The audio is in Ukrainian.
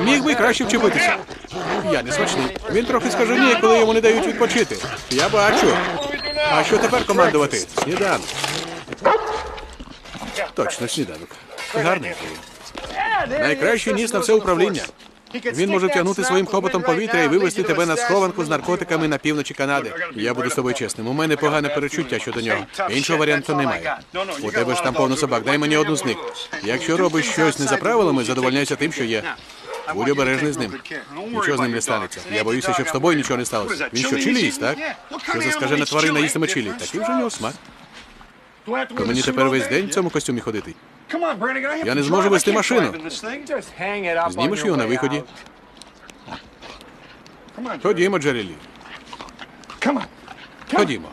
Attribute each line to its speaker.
Speaker 1: Міг би краще вчепитися. Я не смачний. Він трохи скаженіє, коли йому не дають відпочити. Я бачу. А що тепер командувати? Сніданок. Точно, сніданок. Гарний. Найкращий ніс на все управління. Він може тягнути своїм хоботом повітря і вивести тебе на схованку з наркотиками на півночі Канади. Я буду з тобою чесним. У мене погане перечуття щодо нього. Іншого варіанту немає. У тебе ж там повно собак. Дай мені одну з них. Якщо робиш щось не за правилами, задовольняйся тим, що є. Будь обережний з ним. Нічого з ним не станеться. Я боюся, щоб з тобою нічого не сталося. Він що, чилі їсть, так? Що за скажена тварина їстиме чилі? Такий вже в нього смак. То мені тепер весь день в цьому костюмі ходити.
Speaker 2: Я не зможу вести машину.
Speaker 1: Знімеш його на виході. Ходімо, Джерелі. Ходімо.